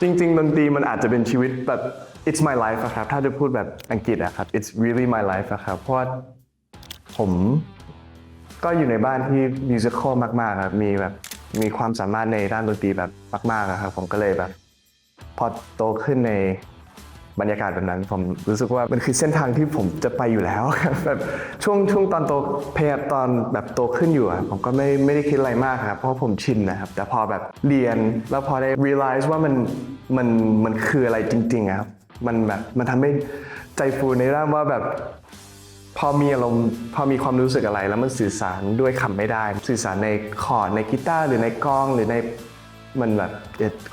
จริงๆดนตรีมันอาจจะเป็นชีวิตแบบ it's my life อะครับ ถ้าจะพูดแบบอังกฤษอะครับ it's really my life อะครับ เพราะว่าผมก็อยู่ในบ้านที่มิวสิควลมากๆครับ มีแบบมีความสามารถในด้านดนตรีแบบมากๆอะครับ ผมก็เลยแบบ พอโตขึ้นใน บรรยากาศแบบนั้น ผมรู้สึกว่ามันคือเส้นทางที่ผมจะไปอยู่แล้วครับแบบช่วงช่วงตอนโตเพยายตอนแบบโตขึ้นอยู่ผมก็ไม่ไม่ได้คิดอะไรมากครับเพราะผมชินนะครับแต่พอแบบเรียนแล้วพอได้ realize ว่ามันมันมันคืออะไรจริงๆครับมันแบบมันทำให้ใจฟูในด้านว่าแบบพอมีอารมณ์พอมีความรู้สึกอะไร แล้วมันสื่อสารด้วยคำไม่ได้ สื่อสารในคอร์ดในกีตาร์หรือในกล้องหรือในมันแบบ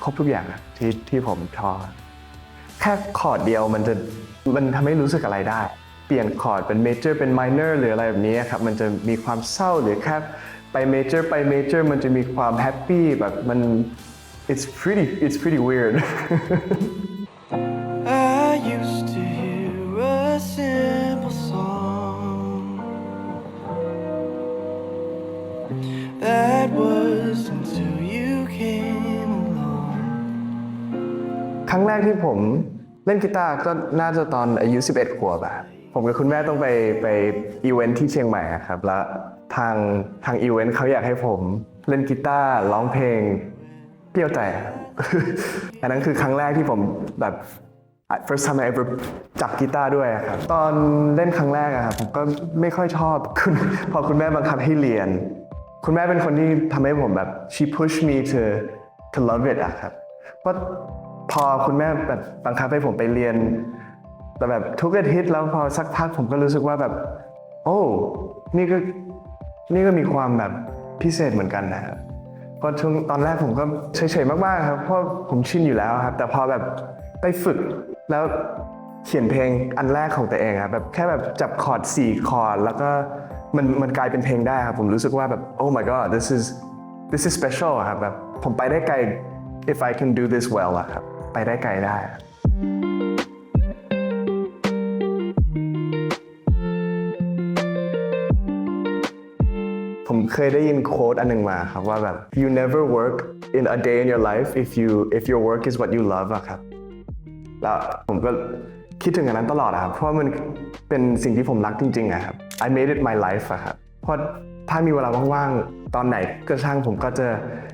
ครบทุกอย่างอะที่ที่ผมชอบ ค่คอร์ดเดียวมันจะมันทำให้รู้สึกอะไรได้ เปลี่ยนคอร์ดเป็นเมเจอร์เป็นไมเนอร์หรืออะไรแบบนี้ครับมันจะมีความเศร้าหรือแค่ไปเมเจอร์ไปเมเจอร์มันจะมีความแฮปปี้แบบมัน it's pretty it's pretty weird I used to hear a simple song that was until you came along. ครั้งแรกที่ผม เล่นกีตาร์ก็น่าจะตอนอายุ 11 ขวบอะครับผมกับคุณแม่ต้องไปไปอีเวนท์ที่เชียงใหม่อะครับ แล้วทางทางอีเวนต์เขาอยากให้ผมเล่นกีตาร์ร้องเพลงเปรี้ยวใจ อันนั้นคือครั้งแรกที่ผมแบบ first time I ever จับกีตาร์ด้วยครับ ตอนเล่นครั้งแรกอะครับผมก็ไม่ค่อยชอบคุณพอคุณแม่บังคับให้เรียน คุณแม่เป็นคนที่ทำให้ผมแบบ she pushed me to to love it อะครับเพอคุณแม่แบบบังคับให้ผมไปเรียน แต่แบบทุกอาทิตย์แล้วพอสักพักผมก็รู้สึกว่าแบบ โอ้นี่ก็นี่ก็มีความแบบพิเศษเหมือนกันนะครับเพราะช่วงตอนแรกผมก็เฉยๆมากๆครับเพราะผมชินอยู่แล้วครับ แต่พอแบบไปฝึกแล้วเขียนเพลงอันแรกของตัวเองครับแบบแค่แบบจับคอร์ดสี่คอร์ดแล้วก็มันมันกลายเป็นเพลงได้ครับผมรู้สึกว่าแบบ oh my god this is this is special ครับแบบผมไปได้ไกล if I can do this well อะครับ ไปได้ไกลได้ผมเคยได้ยินโค้ดอันหนึ่งมาครับว่าแบบ you never work in a day in your life if you if your work is what you love อะครับ แล้วผมก็คิดถึงอันนั้นตลอดอะครับ เพราะมันเป็นสิ่งที่ผมรักจริงๆอะครับ I made it my life อะครับเพราะถ้ามีเวลาว่างๆ ตอนไหนก็ช่างผมก็จะ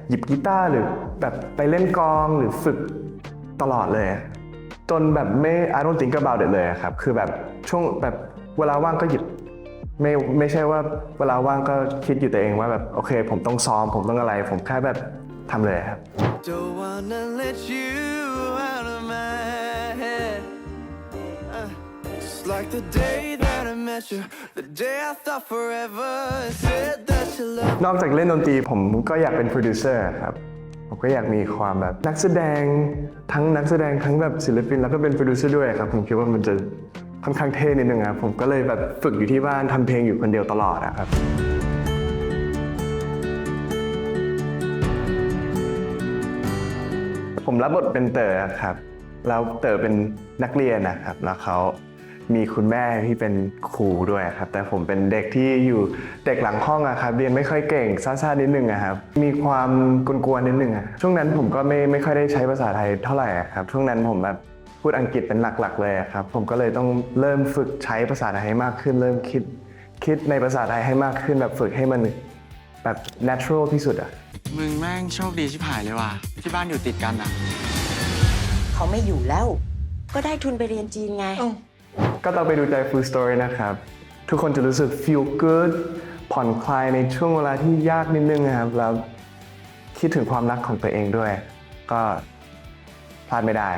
หยิบกีตาร์หรือแบบไปเล่นกองหรือฝึก ตลอดเลย จนแบบไม่ I don't think about it เลยอะครับคือแบบช่วงแบบเวลาว่างก็หยิบไม่ไม่ใช่ว่าเวลาว่างก็คิดอยู่ตัวเองว่าแบบโอเค ผมต้องซ้อมผมต้องอะไร ผมแค่แบบทำเลยครับ Don't wanna let you out of my head. Uh, just like the day that I met you, the day I thought forever said that you loved นอกจากเล่นดนตรีผมก็อยากเป็นโปรดิวเซอร์ครับ ผมก็อยากมีความแบบนักแสดงทั้งนักแสดงทั้งแบบศิลปินแล้วก็เป็นโปรดิวเซอร์ด้วยครับ ผมคิดว่ามันจะค่อนข้างเท่นิดนึงครับผมก็เลยแบบฝึกอยู่ที่บ้านทำเพลงอยู่คนเดียวตลอดอะครับผมรับบทเป็นเต๋อครับแล้วเต๋อเป็นนักเรียนนะครับแล้วเขา มีคุณแม่ที่เป็นครูด้วยครับ แต่ผมเป็นเด็กที่อยู่เด็กหลังห้องอะครับเรียนไม่ค่อยเก่งซ่าๆนิดนึงอะครับมีความกวนๆนิดนึงอะช่วงนั้นผมก็ไม่ไม่ค่อยได้ใช้ภาษาไทยเท่าไหร่อะครับช่วงนั้นผมแบบพูดอังกฤษเป็นหลักๆเลยอะครับผมก็เลยต้องเริ่มฝึกใช้ภาษาไทยให้มากขึ้น เริ่มคิดคิดในภาษาไทยให้มากขึ้นแบบฝึกให้มันแบบ natural ที่สุดอะมึงแม่งโชคดีชิบหายเลยว่ะที่บ้านอยู่ติดกันอะเขาไม่อยู่แล้ว ก็ได้ทุนไปเรียนจีนไง ก็ต้องไปดูใจ Full Story นะครับ ทุกคนจะรู้สึก feel good ผ่อนคลายในช่วงเวลาที่ยากนิดนึงนะครับ แล้วคิดถึงความรักของตัวเองด้วย ก็พลาดไม่ได้